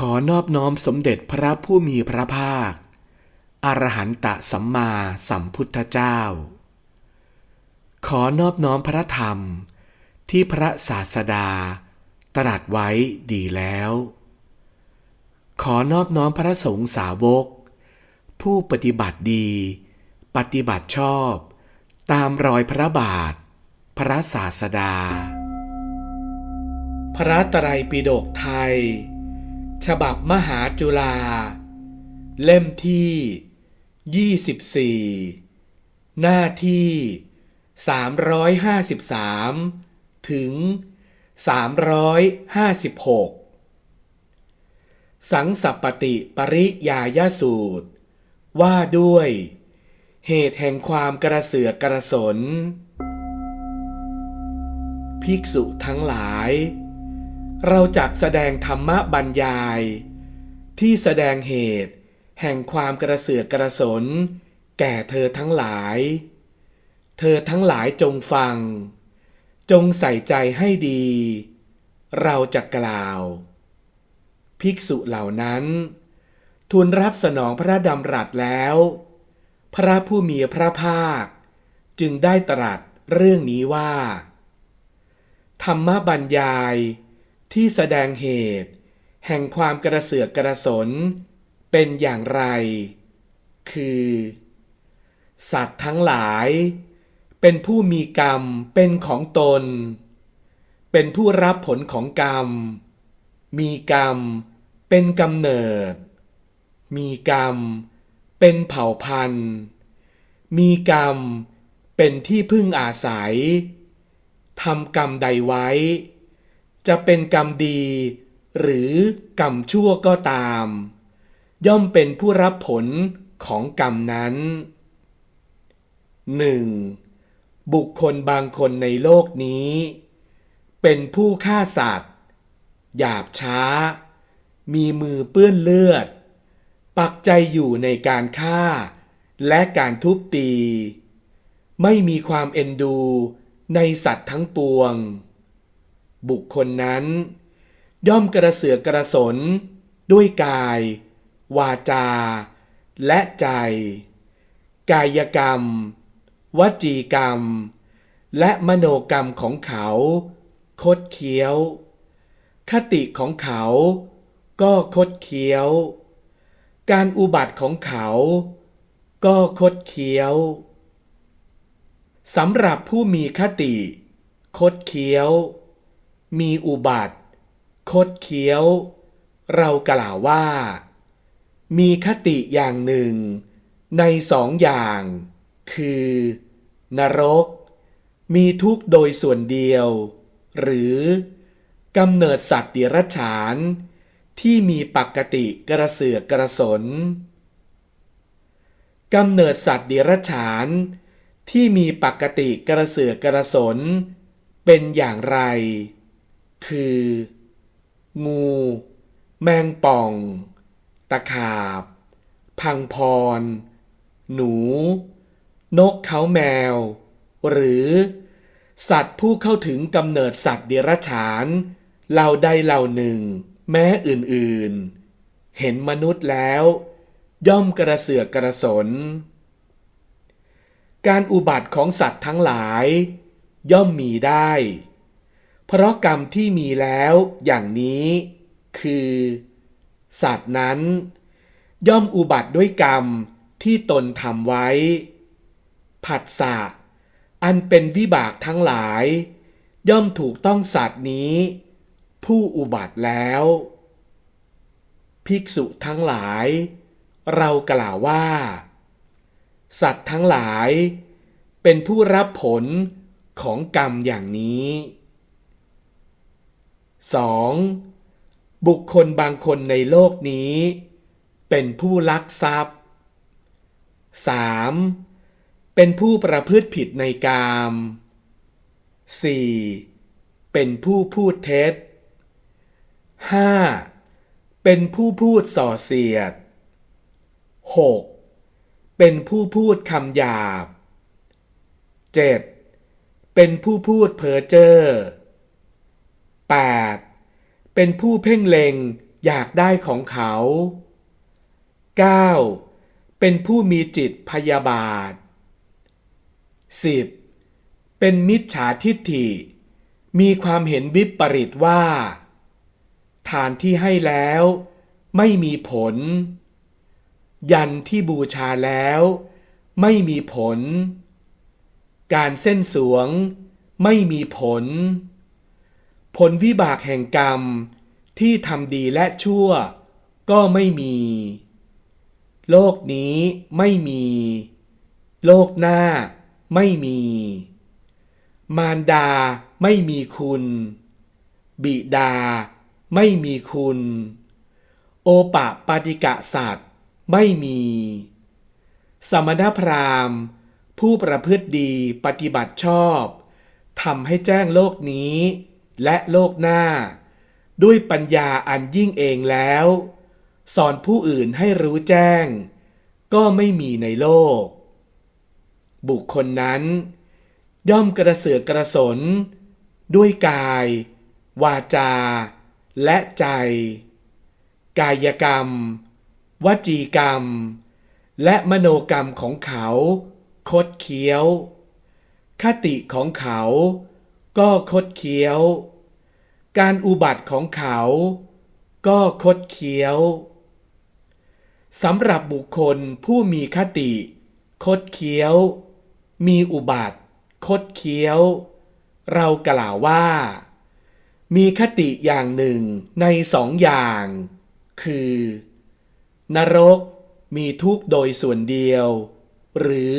ขอนอบน้อมสมเด็จพระผู้มีพระภาค อรหันตสัมมาสัมพุทธเจ้า ขอนอบน้อมพระธรรมที่พระศาสดา ตรัสไว้ดีแล้ว ขอนอบน้อมพระสงฆ์สาวก ผู้ปฏิบัติดี ปฏิบัติชอบ ตามรอยพระบาท พระศาสดา พระตรัยปิฎกไทย ฉบับมหาจุฬาเล่มที่ 24 หน้าที่ 353 ถึง 356 สังสัปปติปริยายสูตร ว่าด้วย เหตุแห่งความกระเสือกกระสน ภิกษุทั้งหลาย เราจักแสดงธรรมบรรยาย ที่แสดงเหตุ แห่งความกระเสือกกระสน แก่เธอทั้งหลาย เธอทั้งหลายจงฟัง จงใส่ใจให้ดี เราจะกล่าว ภิกษุเหล่านั้น ทูลรับสนองพระดำรัสแล้ว พระผู้มีพระภาค จึงได้ตรัสเรื่องนี้ว่า ธรรมบรรยาย ที่แสดงเหตุ แห่งความกระเสือกกระสน เป็นอย่างไร คือ สัตว์ทั้งหลาย เป็นผู้มีกรรมเป็นของตน เป็นผู้รับผลของกรรม มีกรรมเป็นกำเนิด มีกรรมเป็นเผ่าพันธุ์ มีกรรมเป็นที่พึ่งอาศัยทำกรรมใดไว้ จะเป็นกรรมดี หรือกรรมชั่วก็ตาม ย่อมเป็นผู้รับผลของกรรมนั้น 1. บุคคลบางคนในโลกนี้ เป็นผู้ฆ่าสัตว์ หยาบช้า มีมือเปื้อนเลือด ปักใจอยู่ในการฆ่า และการทุบตี ไม่มีความเอ็นดูในสัตว์ทั้งปวง บุคคลนั้น ย่อมกระเสือกกระสน ด้วยกาย วาจา และใจ กายกรรม วจีกรรม และมโนกรรมของเขา คดเคี้ยว คติของเขา ก็คดเคี้ยว การอุบัติของเขา ก็คดเคี้ยวสำหรับผู้มีคติ คดเคี้ยว มีอุบัติ คดเคี้ยว เรากล่าวว่า มีคติอย่างหนึ่ง ในสองอย่าง คือ นรก มีทุกโดยส่วนเดียว หรือกำเนิดสัตว์เดรัจฉาน ที่มีปกติกระเสือกกระสนกำเนิดสัตว์เดรัจฉาน ที่มีปกติกระเสือกกระสน เป็นอย่างไร คือ งู แมงป่อง ตะขาบ พังพร หนู นกเขาแมว หรือ สัตว์ผู้เข้าถึงกำเนิดสัตว์เดรัจฉานเหล่าใดเหล่าหนึ่ง แม้อื่นๆ เห็นมนุษย์แล้ว ย่อมกระเสือกกระสน การอุบัติของสัตว์ทั้งหลาย ย่อมมีได้ เพราะกรรมที่มีแล้วอย่างนี้ คือ สัตว์นั้น ย่อมอุบัติด้วยกรรมที่ตนทำไว้ ผัสสะอันเป็นวิบากทั้งหลาย ย่อมถูกต้องสัตว์นี้ ผู้อุบัติแล้ว ภิกษุทั้งหลาย เรากล่าวว่า สัตว์ทั้งหลาย เป็นผู้รับผลของกรรมอย่างนี้ 2. บุคคลบางคนในโลกนี้ เป็นผู้ลักทรัพย์ 3. เป็นผู้ประพฤติผิดในกาม 4. เป็นผู้พูดเท็จ 5. เป็นผู้พูดส่อเสียด 6. เป็นผู้พูดคำหยาบ 7. เป็นผู้พูดเพ้อเจ้อ 8. เป็นผู้เพ่งเล็งอยากได้ของเขา 9. เป็นผู้มีจิตพยาบาท 10. เป็นมิจฉาทิฏฐิ มีความเห็นวิปริตว่า ทานที่ให้แล้วไม่มีผล ยันที่บูชาแล้วไม่มีผล การเส้นสวงไม่มีผล ผลวิบากแห่งกรรม ที่ทำดีและชั่ว ก็ไม่มี โลกนี้ไม่มี โลกหน้าไม่มี มารดาไม่มีคุณ บิดาไม่มีคุณ โอปะปาติกะสัตว์ไม่มี สมณพราหมณ์ ผู้ประพฤติดีปฏิบัติชอบทำให้แจ้งโลกนี้ และโลกหน้า ด้วยปัญญาอันยิ่งเองแล้ว สอนผู้อื่นให้รู้แจ้ง ก็ไม่มีในโลก บุคคลนั้น ย่อมกระเสือกกระสน ด้วยกาย วาจา และใจ กายกรรม วจีกรรม และมโนกรรมของเขา คดเคี้ยว คติของเขา ก็คดเคี้ยว การอุบัติของเขา ก็คดเคี้ยวสำหรับบุคคลผู้มีคติ คดเคี้ยว มีอุบัติ คดเคี้ยว เรากล่าวว่า มีคติอย่างหนึ่งในสองอย่าง คือ นรกมีทุกโดยส่วนเดียว หรือ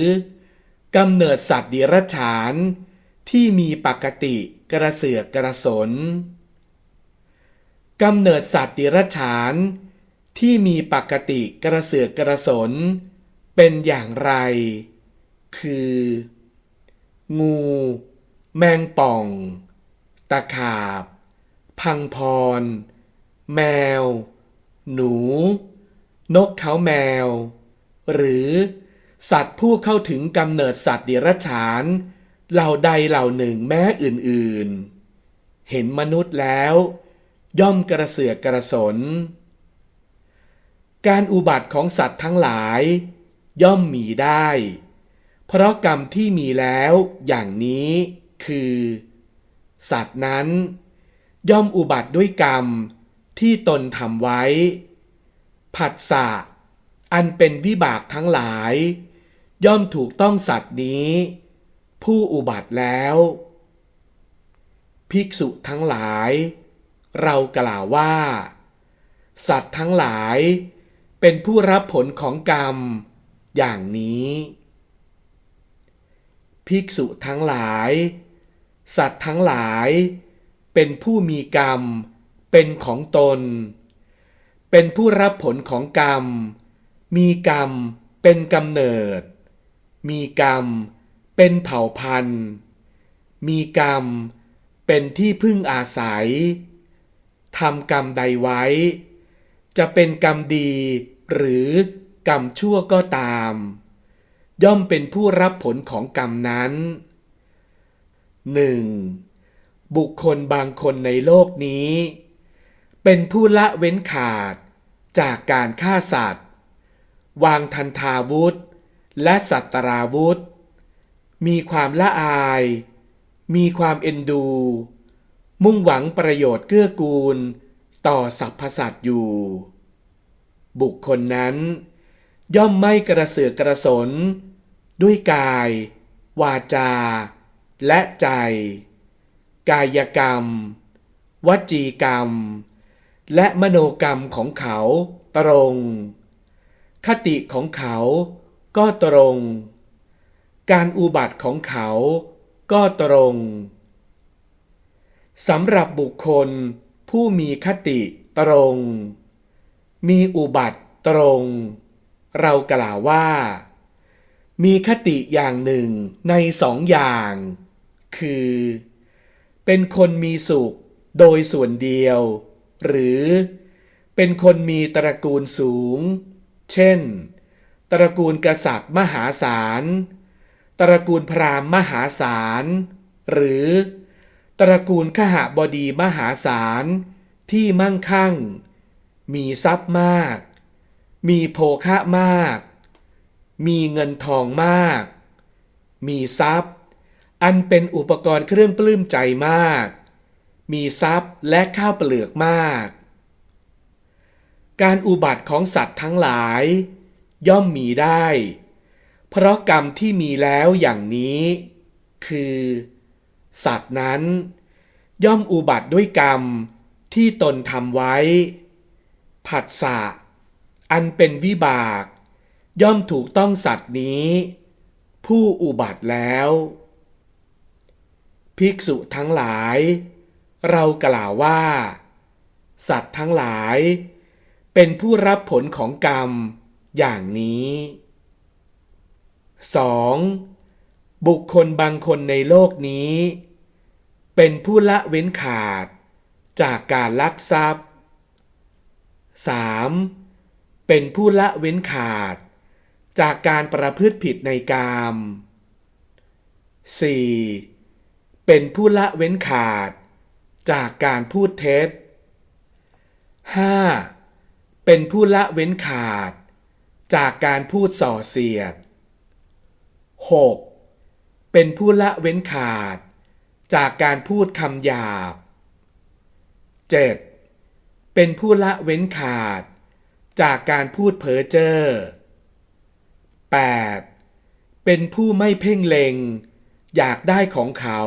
กำเนิดสัตว์เดรัจฉาน ที่มีปกติกระเสือกกระสนกำเนิดสัตว์เดรัจฉาน ที่มีปกติกระเสือกกระสน เป็นอย่างไร คือ งู แมงป่อง ตะขาบ พังพร แมว หนู นกเขาแมว หรือ สัตว์ผู้เข้าถึงกำเนิดสัตว์เดรัจฉาน เหล่าใดเหล่าหนึ่งแม้อื่นๆ เห็นมนุษย์แล้ว ย่อมกระเสือกกระสน การอุบัติของสัตว์ทั้งหลาย ย่อมมีได้ เพราะกรรมที่มีแล้วอย่างนี้คือ สัตว์นั้น ย่อมอุบัติด้วยกรรมที่ตนทำไว้ ผัสสะอันเป็นวิบากทั้งหลาย ย่อมถูกต้องสัตว์นี้ ผู้อุบัติแล้ว ภิกษุทั้งหลาย เรากล่าวว่า สัตว์ทั้งหลายเป็นผู้รับผลของกรรม อย่างนี้ ภิกษุทั้งหลาย สัตว์ทั้งหลาย เป็นผู้มีกรรม เป็นของตน เป็นผู้รับผลของกรรม มีกรรมเป็นกำเนิด มีกรรมเเป็นเผ่าพันธุ์ มีกรรม เป็นที่พึ่งอาศัยทำกรรมใดไว้ จะเป็นกรรมดี หรือกรรมชั่วก็ตาม ย่อมเป็นผู้รับผลของกรรมนั้น 1. บุคคลบางคนในโลกนี้ เป็นผู้ละเว้นขาดจากการฆ่าสัตว์ วางทันทาวุธ และสัตตราวุธ มีความละอาย มีความเอ็นดู มุ่งหวังประโยชน์เกื้อกูล ต่อสรรพสัตว์อยู่ บุคคลนั้น ย่อมไม่กระเสือกกระสน ด้วยกาย วาจา และใจ กายกรรม วจีกรรม และมโนกรรมของเขาตรง คติของเขาก็ตรง การอุบัติของเขาก็ตรงสำหรับบุคคลผู้มีคติตรง มีอุบัติตรง เรากล่าวว่า มีคติอย่างหนึ่งในสองอย่าง คือ เป็นคนมีสุขโดยส่วนเดียว หรือเป็นคนมีตระกูลสูง เช่น ตระกูลกษัตริย์มหาศาล ตระกูลพราหมณ์มหาศาล หรือ ตระกูลขหบดีมหาศาล ที่มั่งคั่ง มีทรัพย์มาก มีโภคะมาก มีเงินทองมาก มีทรัพย์ อันเป็นอุปกรณ์เครื่องปลื้มใจมาก มีทรัพย์และข้าวเปลือกมาก การอุบัติของสัตว์ทั้งหลาย ย่อมมีได้ เพราะกรรมที่มีแล้วอย่างนี้ คือ สัตว์นั้น ย่อมอุบัติด้วยกรรมที่ตนทำไว้ ผัสสะอันเป็นวิบาก ย่อมถูกต้องสัตว์นี้ ผู้อุบัติแล้ว ภิกษุทั้งหลาย เรากล่าวว่า สัตว์ทั้งหลาย เป็นผู้รับผลของกรรมอย่างนี้ 2. บุคคลบางคนในโลกนี้ เป็นผู้ละเว้นขาด จากการลักทรัพย์ 3. เป็นผู้ละเว้นขาด จากการประพฤติผิดในกาม 4. เป็นผู้ละเว้นขาด จากการพูดเท็จ 5. เป็นผู้ละเว้นขาด จากการพูดส่อเสียด 6. เป็นผู้ละเว้นขาด จากการพูดคำหยาบ 7. เป็นผู้ละเว้นขาด จากการพูดเพ้อเจ้อ 8. เป็นผู้ไม่เพ่งเล็ง อยากได้ของเขา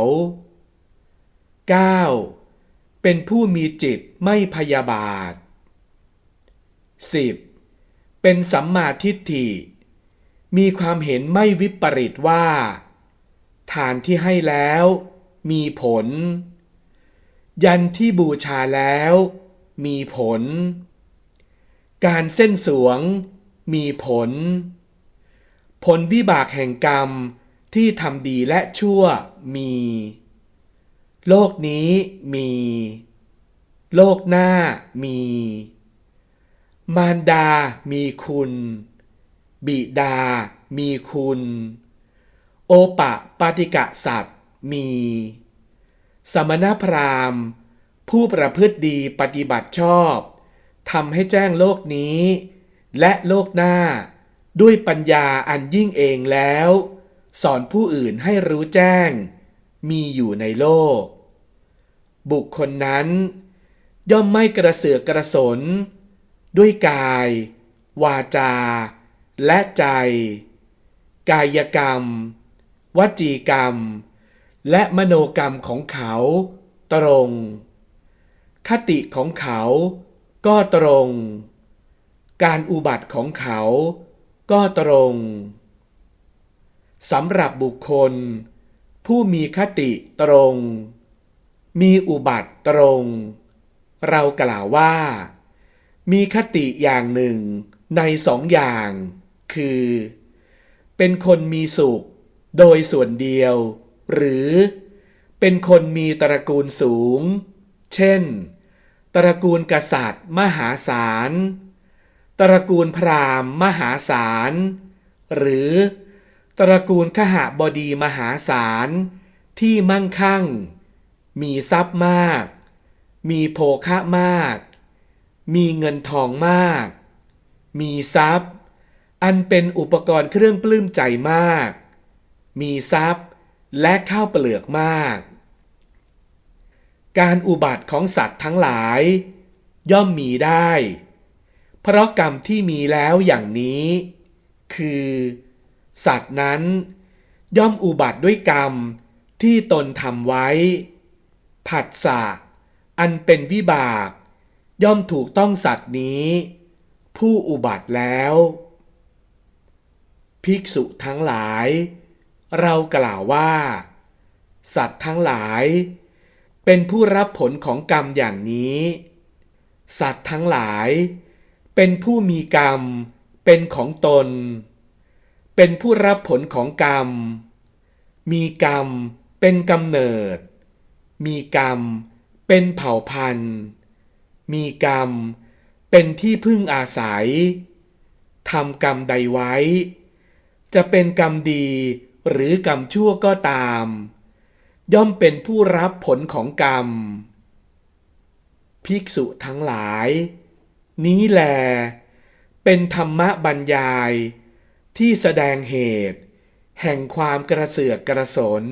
9. เป็นผู้มีจิตไม่พยาบาท 10. เป็นสัมมาทิฏฐิ มีความเห็นไม่วิปริตว่า ทานที่ให้แล้ว มีผล ยันที่บูชาแล้ว มีผล การเส้นสวง มีผล ผลวิบากแห่งกรรมที่ทำดีและชั่วมี โลกนี้มี โลกหน้ามี มารดามีคุณ บิดา มีคุณ โอปะปาติกะสัตว์ มี สมณพราหมณ์ ผู้ประพฤติดีปฏิบัติชอบทำให้แจ้งโลกนี้ และโลกหน้า ด้วยปัญญาอันยิ่งเองแล้ว สอนผู้อื่นให้รู้แจ้ง มีอยู่ในโลก บุคคลนั้น ย่อมไม่กระเสือกกระสน ด้วยกาย วาจา และใจ กายกรรม วจีกรรม และมโนกรรมของเขา ตรง คติของเขาก็ตรง การอุบัติของเขาก็ตรงสำหรับบุคคล ผู้มีคติตรง มีอุบัติตรง เรากล่าวว่า มีคติอย่างหนึ่งในสองอย่าง คือ เป็นคนมีสุข โดยส่วนเดียว หรือ เป็นคนมีตระกูลสูง เช่น ตระกูลกษัตริย์ มหาศาล ตระกูลพราหมณ์ มหาศาล หรือ ตระกูลขหบดีมหาศาล ที่มั่งคั่ง มีทรัพย์มาก มีโภคะมาก มีเงินทองมาก มีทรัพย์ อันเป็นอุปกรณ์เครื่องปลื้มใจมาก มีทรัพย์และข้าวเปลือกมาก การอุบัติของสัตว์ทั้งหลาย ย่อมมีได้ เพราะกรรมที่มีแล้วอย่างนี้ คือ สัตว์นั้นย่อมอุบัติด้วยกรรมที่ตนทำไว้ ผัสสะอันเป็นวิบาก ย่อมถูกต้องสัตว์นี้ ผู้อุบัติแล้ว ภิกษุทั้งหลาย เรากล่าวว่า สัตว์ทั้งหลาย เป็นผู้รับผลของกรรมอย่างนี้ สัตว์ทั้งหลาย เป็นผู้มีกรรม เป็นของตน เป็นผู้รับผลของกรรม มีกรรม เป็นกำเนิด มีกรรม เป็นเผ่าพันธุ์ มีกรรม เป็นที่พึ่งอาศัยทำกรรมใดไว้ จะเป็นกรรมดีหรือกรรมชั่วก็ตาม ย่อมเป็นผู้รับผลของกรรม ภิกษุทั้งหลาย นี้แล เป็นธรรมบรรยาย ที่แสดงเหตุ แห่งความกระเสือกกระสน